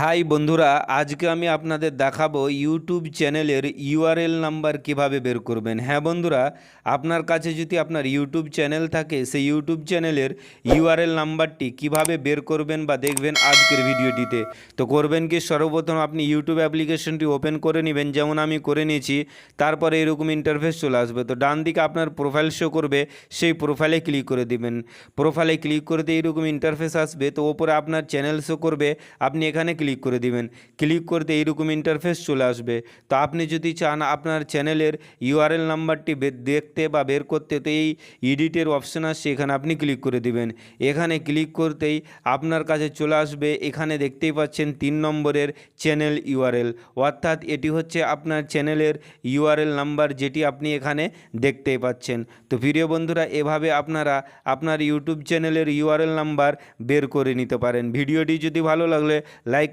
High বন্ধুরা, আজকে আমি আপনাদের দেখাবো ইউটিউব চ্যানেলের ইউআরএল নাম্বার কীভাবে বের করবেন। হ্যাঁ বন্ধুরা, আপনার কাছে যদি আপনার ইউটিউব চ্যানেল থাকে, সেই ইউটিউব চ্যানেলের ইউআরএল নাম্বারটি কীভাবে বের করবেন বা দেখবেন আজকের ভিডিওটিতে। তো করবেন কি? সর্বপ্রথম আপনি ইউটিউব অ্যাপ্লিকেশনটি ওপেন করে নেবেন। যেমন আমি করে নিয়েছি, তারপরে এরকম ইন্টারফেস চলে আসবে। তো ডান দিকে আপনার প্রোফাইল শো করবে, সেই প্রোফাইলে ক্লিক করে দিবেন। প্রোফাইলে ক্লিক করতে এইরকম ইন্টারফেস আসবে। তো ওপরে আপনার চ্যানেল শো করবে। আপনি এখানে ক্লিক করে দিবেন। ক্লিক করতে এইরকম ইন্টারফেস চলে আসবে। তো আপনি যদি চান আপনার চ্যানেলের ইউআরএল নাম্বারটি দেখতে বা বের করতে, তো এই এডিটের অপশান আসছে, এখানে আপনি ক্লিক করে দিবেন। এখানে ক্লিক করতেই আপনার কাছে চলে আসবে, এখানে দেখতেই পাচ্ছেন তিন নম্বরের চ্যানেল ইউআরএল অর্থাৎ এটি হচ্ছে আপনার চ্যানেলের ইউআরএল নাম্বার যেটি আপনি এখানে দেখতেই পাচ্ছেন। তো প্রিয় বন্ধুরা, এভাবে আপনারা আপনার ইউটিউব চ্যানেলের ইউআরএল নাম্বার বের করে নিতে পারেন। ভিডিওটি যদি ভালো লাগলে লাইক